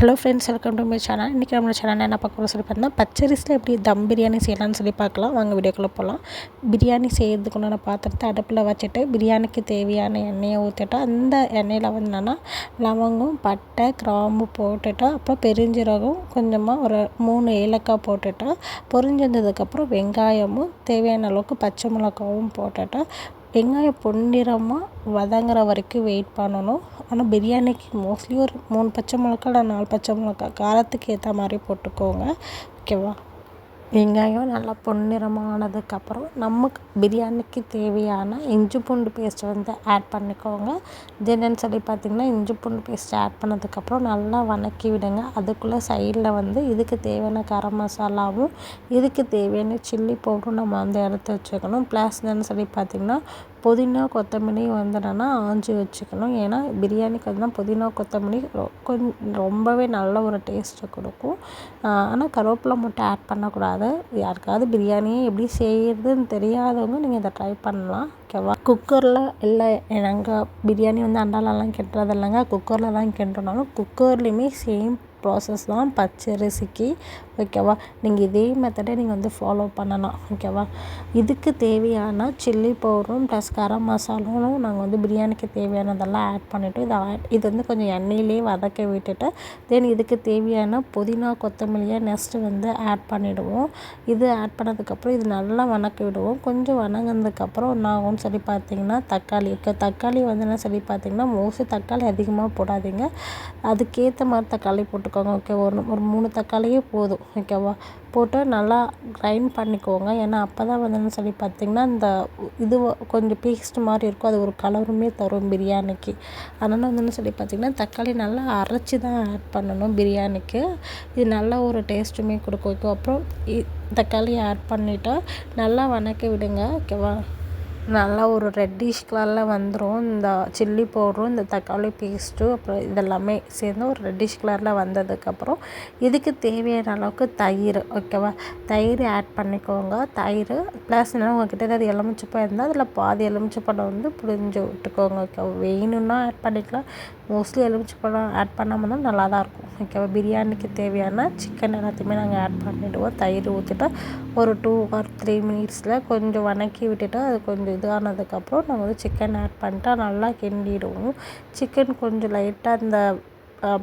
Hello friends welcome to my channel. இன்றைக்கி நம்ம channel என்ன பார்க்க போகிறோம் சொல்லி பார்த்தீங்கன்னா பச்சரிசியில் எப்படி தம் பிரியாணி செய்யலாம்னு சொல்லி பார்க்கலாம். வாங்க வீடியோக்குள்ளே போகலாம் பிரியாணி செய்கிறதுக்கு உண்டான பாத்திரத்தை அடுப்பில் வச்சுட்டு பிரியாணிக்கு தேவையான எண்ணெயை ஊற்றிட்டு அந்த எண்ணெயில் வந்து என்னென்னா லவங்கம் பட்டை கிராம்பு போட்டுட்டு அப்புறம் பெருஞ்சீரகம் கொஞ்சமாக ஒரு மூணு ஏலக்காய் போட்டுட்டு பொரிஞ்சதுக்கப்புறம் வெங்காயமும் தேவையான அளவுக்கு பச்சை மிளகாவும் போட்டுட்டு வெங்காயம் பொன்னிறமாக வதங்குற வரைக்கும் வெயிட் பண்ணணும். ஆனால் பிரியாணிக்கு மோஸ்ட்லி ஒரு மூணு பச்சை மிளகா இல்லை நாலு பச்சை மிளகா காரத்துக்கு ஏற்ற மாதிரி போட்டுக்கோங்க. ஓகேவா வெங்காயம் நல்லா பொன்னிறமானதுக்கப்புறம் நமக்கு பிரியாணிக்கு தேவையான இஞ்சி பூண்டு பேஸ்ட் வந்து ஆட் பண்ணிக்கோங்க. என்னென்னு சொல்லி பார்த்திங்கன்னா இஞ்சி பூண்டு பேஸ்ட் ஆட் பண்ணதுக்கப்புறம் நல்லா வதக்கி விடுங்க. அதுக்குள்ளே சைடில் வந்து இதுக்கு தேவையான கரம் மசாலாவும் இதுக்கு தேவையான சில்லி பவுடரும் நம்ம வந்து எடுத்து வச்சுக்கணும். ப்ளஸ் என்னென்னு சொல்லி பார்த்திங்கன்னா புதினா கொத்தமல்லி வந்து என்னென்னா ஆஞ்சு வச்சுக்கணும். ஏன்னா பிரியாணிக்கு வந்து புதினா கொத்தமல்லி கொஞ்சம் ரொம்பவே நல்ல ஒரு டேஸ்ட்டு கொடுக்கும். ஆனால் கருவேப்பிலை மட்டும் ஆட் பண்ணக்கூடாது. யாருக்காவது பிரியாணியே எப்படி செய்கிறதுன்னு தெரியாதவங்க நீங்கள் இதை ட்ரை பண்ணலாம். ஓகேவா? குக்கரில் இல்லை நாங்கள் பிரியாணி வந்து அண்டாலெல்லாம் கெட்டுறது இல்லைங்க. குக்கரில் தான் கிண்டுனாலும் குக்கர்லேயுமே சேம் ப்ராசஸ் தான். பச்சரிசிக்கு ஓகேவா? நீங்கள் இதே மெத்தடை நீங்கள் வந்து ஃபாலோ பண்ணலாம். ஓகேவா? இதுக்கு தேவையான சில்லி பவுடரும் ப்ளஸ் கரம் மசாலாவும் நாங்கள் வந்து பிரியாணிக்கு தேவையானதெல்லாம் ஆட் பண்ணிவிட்டு இதை ஆட் இது வந்து கொஞ்சம் எண்ணெயிலே வதக்க விட்டுட்டு தென் இதுக்கு தேவையான புதினா கொத்தமல்லியை நெக்ஸ்ட்டு வந்து ஆட் பண்ணிவிடுவோம் இது ஆட் பண்ணதுக்கப்புறம் இது நல்லா வணக்கி விடுவோம். கொஞ்சம் வணங்கினதுக்கப்புறம் என்ன ஆகும்னு சொல்லி பார்த்தீங்கன்னா தக்காளி தக்காளி வந்து என்ன சொல்லி பார்த்தீங்கன்னா மோஸ்ட்லி தக்காளி அதிகமாக போடாதீங்க. அதுக்கேற்ற மாதிரி தக்காளி போட்டுக்கோங்க. ஓகே ஒரு ஒரு மூணு தக்காளியே போதும். ஓகேவா? போட்டு நல்லா கிரைண்ட் பண்ணிக்கோங்க. ஏன்னா அப்போ தான் வந்து சொல்லி பார்த்திங்கன்னா இந்த இது கொஞ்சம் பீஸ்ட் மாதிரி இருக்கும். அது ஒரு கலருமே தரும் பிரியாணிக்கு. அதனால் வந்து சொல்லி பார்த்திங்கன்னா தக்காளி நல்லா அரைச்சி தான் ஆட் பண்ணணும் பிரியாணிக்கு. இது நல்ல ஒரு டேஸ்ட்டுமே கொடுக்கும். அப்புறம் தக்காளி ஆட் பண்ணிவிட்டு நல்லா வணக்கி விடுங்க. ஓகேவா? நல்லா ஒரு ரெட்டிஷ் கலரில் வந்துடும் இந்த சில்லி பவுடரும் இந்த தக்காளி பேஸ்ட்டும் அப்புறம் இதெல்லாமே சேர்ந்து ஒரு ரெட்டிஷ் கலரில் வந்ததுக்கப்புறம் இதுக்கு தேவையான அளவுக்கு தயிர் ஓகேவா தயிர் ஆட் பண்ணிக்கோங்க. தயிர் ப்ளஸ் என்ன உங்கள்கிட்ட ஏதாவது எலுமிச்சப்பழம் இருந்தால் அதில் பாதி எலுமிச்சப்பழம் வந்து புழிஞ்சு விட்டுக்கோங்க ஓகே வேணும்னா ஆட் பண்ணிக்கலாம். மோஸ்ட்லி எலுமிச்சப்பழம் ஆட் பண்ணாமல் தான் நல்லா தான் இருக்கும் ஓகேவா பிரியாணிக்கு தேவையான சிக்கன் எல்லாத்தையுமே நாங்கள் ஆட் பண்ணிவிடுவோம் தயிர் ஊற்றிட்டு ஒரு டூ ஆர் த்ரீ மினிட்ஸில் கொஞ்சம் வணக்கி விட்டுட்டு அது கொஞ்சம் இதானதுக்கப்புறம் நம்ம வந்து சிக்கன் ஆட் பண்ணிட்டா நல்லா கிண்டிடுவோம் சிக்கன் கொஞ்சம் லைட்டாக அந்த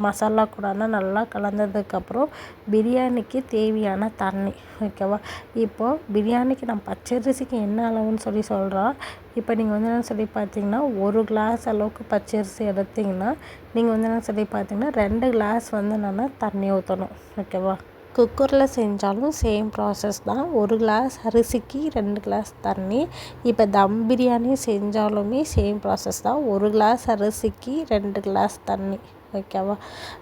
மசாலா கூட நல்லா கலந்ததுக்கப்புறம் பிரியாணிக்கு தேவையான தண்ணி ஓகேவா? இப்போது பிரியாணிக்கு நான் பச்சரிசிக்கு என்ன அளவுன்னு சொல்லி சொல்கிறோம் இப்போ நீங்கள் வந்து என்ன சொல்லி பார்த்தீங்கன்னா ஒரு கிளாஸ் அளவுக்கு பச்சரிசி எடுத்திங்கன்னா நீங்கள் வந்து என்ன சொல்லி பார்த்தீங்கன்னா ரெண்டு கிளாஸ் வந்து என்னென்னா தண்ணி ஊற்றணும் ஓகேவா? குக்கரில் செஞ்சாலும் சேம் ப்ராசஸ் தான். ஒரு கிளாஸ் அரிசிக்கு ரெண்டு கிளாஸ் தண்ணி. இப்போ தம் பிரியாணி செஞ்சாலுமே சேம் ப்ராசஸ் தான். ஒரு கிளாஸ் அரிசிக்கு ரெண்டு கிளாஸ் தண்ணி. ஓகேவா?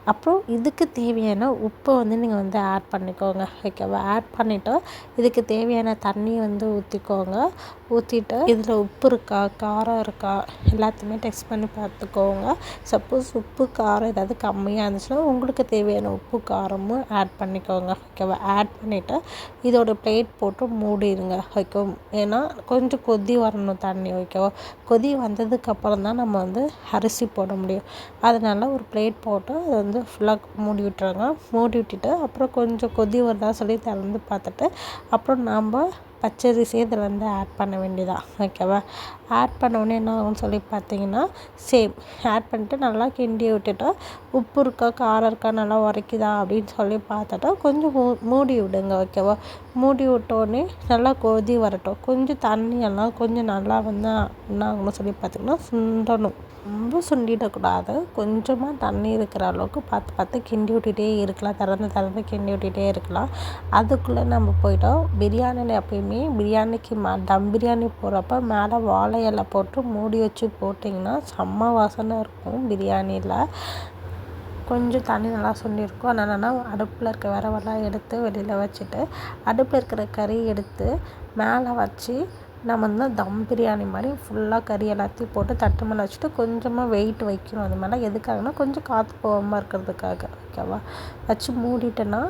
அப்புறம் இதுக்கு தேவையான உப்பை வந்து நீங்கள் வந்து ஆட் பண்ணிக்கோங்க. ஓகேவா? ஆட் பண்ணிவிட்டு இதுக்கு தேவையான தண்ணி வந்து ஊற்றிக்கோங்க ஊற்றிட்டு இதில் உப்பு இருக்கா? காரம் இருக்கா? எல்லாத்தையுமே டெஸ்ட் பண்ணி பார்த்துக்கோங்க. சப்போஸ் உப்பு காரம் ஏதாவது கம்மியாக இருந்துச்சுன்னா உங்களுக்கு தேவையான உப்பு காரமும் ஆட் பண்ணிக்கோங்க. ஓகேவா? ஆட் பண்ணிவிட்டு இதோட பிளேட் போட்டு மூடிடுங்க. ஓகே ஏன்னா கொஞ்சம் கொதி வரணும் தண்ணி. ஓகேவா? கொதி வந்ததுக்கப்புறம் தான் நம்ம வந்து அரிசி போட முடியும். அதனால் ஒரு பிளேட் போட்டு அதை வந்து ஃபுல்லாக மூடி விட்டுறாங்க மூடி விட்டுட்டு அப்புறம் கொஞ்சம் கொதி வருதா சொல்லி திறந்து பார்த்துட்டு அப்புறம் நாம் பச்சரிசியை இதில் வந்து ஆட் பண்ண வேண்டியதான் ஓகேவா ஆட் பண்ணோடனே என்ன ஆகும்னு சொல்லி பார்த்தீங்கன்னா சேம் ஆட் பண்ணிட்டு நல்லா கிண்டி விட்டுட்டு உப்பு இருக்கா காரம் இருக்கா நல்லா உரைக்குதா அப்படின்னு சொல்லி பார்த்துட்டா கொஞ்சம் மூ மூடி விடுங்க ஓகேவா மூடி விட்டோடனே நல்லா கொதி வரட்டும். கொஞ்சம் தண்ணியெல்லாம் கொஞ்சம் நல்லா வந்து என்ன ஆகும்னு சொல்லி பார்த்திங்கன்னா சுண்டணும். ரொம்ப சுண்டிடக்கூடாது கொஞ்சமாக தண்ணி இருக்கிற அளவுக்கு பார்த்து பார்த்து கிண்டி விட்டுகிட்டே இருக்கலாம். திறந்து திறந்து கிண்டி விட்டுகிட்டே இருக்கலாம். அதுக்குள்ளே நம்ம போயிட்டோம். பிரியாணியில் எப்பயுமே பிரியாணிக்கு மே தம் பிரியாணி போடுறப்ப மேலே வாழை இலை போட்டு மூடி வச்சு போட்டிங்கன்னா செம்ம வாசனை இருக்கும் பிரியாணியில். கொஞ்சம் தண்ணி நல்லா சுண்டிருக்கும். அதனால் அடுப்பில் இருக்க விரவெல்லாம் எடுத்து வெளியில் வச்சுட்டு அடுப்பில் இருக்கிற கறி எடுத்து மேலே வச்சு நம்ம வந்து தம் பிரியாணி மாதிரி ஃபுல்லாக கறி எல்லாத்தையும் போட்டு தட்டு மேலே வச்சுட்டு கொஞ்சமாக வெயிட் வைக்கணும். அது மேலே எதுக்காகனா கொஞ்சம் காற்று போகாமல் இருக்கிறதுக்காக. ஓகேவா வச்சு மூடிட்டேன்னா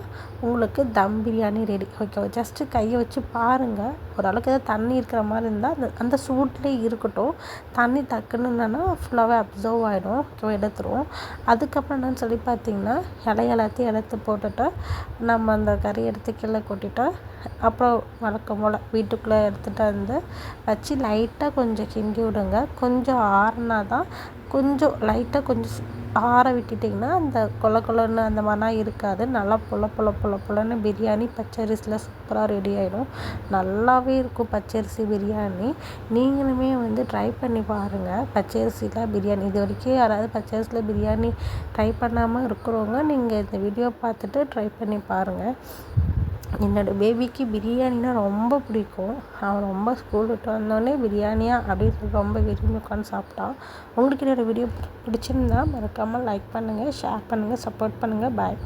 உங்களுக்கு தம் பிரியாணி ரெடி ஓகேவா ஜஸ்ட்டு கையை வச்சு பாருங்கள் ஓரளவுக்கு ஏதாவது தண்ணி இருக்கிற மாதிரி இருந்தால் அந்த அந்த சூட்லேயே இருக்கட்டும். தண்ணி டக்குன்னு என்னென்னா ஃபுல்லாகவே அப்சர்வ் ஆகிடும் ஓகேவா எடுத்துரும். அதுக்கப்புறம் என்னன்னு சொல்லி பார்த்தீங்கன்னா இலை எல்லாத்தையும் எடுத்து போட்டுட்டு நம்ம அந்த கறி எடுத்து கீழே கொட்டிட்டு அப்புறம் வழக்கம் போல் வீட்டுக்குள்ளே எடுத்துகிட்டு வந்து வச்சு லைட்டாக கொஞ்சம் கிண்டி விடுங்க. கொஞ்சம் ஆறுனா தான் கொஞ்சம் லைட்டாக கொஞ்சம் ஆற விட்டுட்டிங்கன்னா அந்த கொல கொலன்னு அந்த மாதிரிலாம் இருக்காது. நல்லா பொல பொல பொல பொலன்னு பிரியாணி பச்சரிசியில் சூப்பராக ரெடி ஆகிடும் நல்லாவே இருக்கும் பச்சரிசி பிரியாணி. நீங்களுமே வந்து ட்ரை பண்ணி பாருங்கள் பச்சரிசியில் பிரியாணி. இது வரைக்கும் யாராவது பச்சரிசியில் பிரியாணி ட்ரை பண்ணாமல் இருக்கிறவங்க நீங்கள் இந்த வீடியோ பார்த்துட்டு ட்ரை பண்ணி பாருங்கள் என்னோடய பேபிக்கு பிரியாணினா ரொம்ப பிடிக்கும். அவன் ரொம்ப ஸ்கூல் விட்டு வந்தோடனே பிரியாணியா அப்படின்னு ரொம்ப விரும்பி உட்காந்து சாப்பிட்டான். உங்களுக்கு என்னோடய வீடியோ பிடிச்சிருந்தா மறக்காமல் லைக் பண்ணுங்கள் ஷேர் பண்ணுங்கள் சப்போர்ட் பண்ணுங்கள் பாய்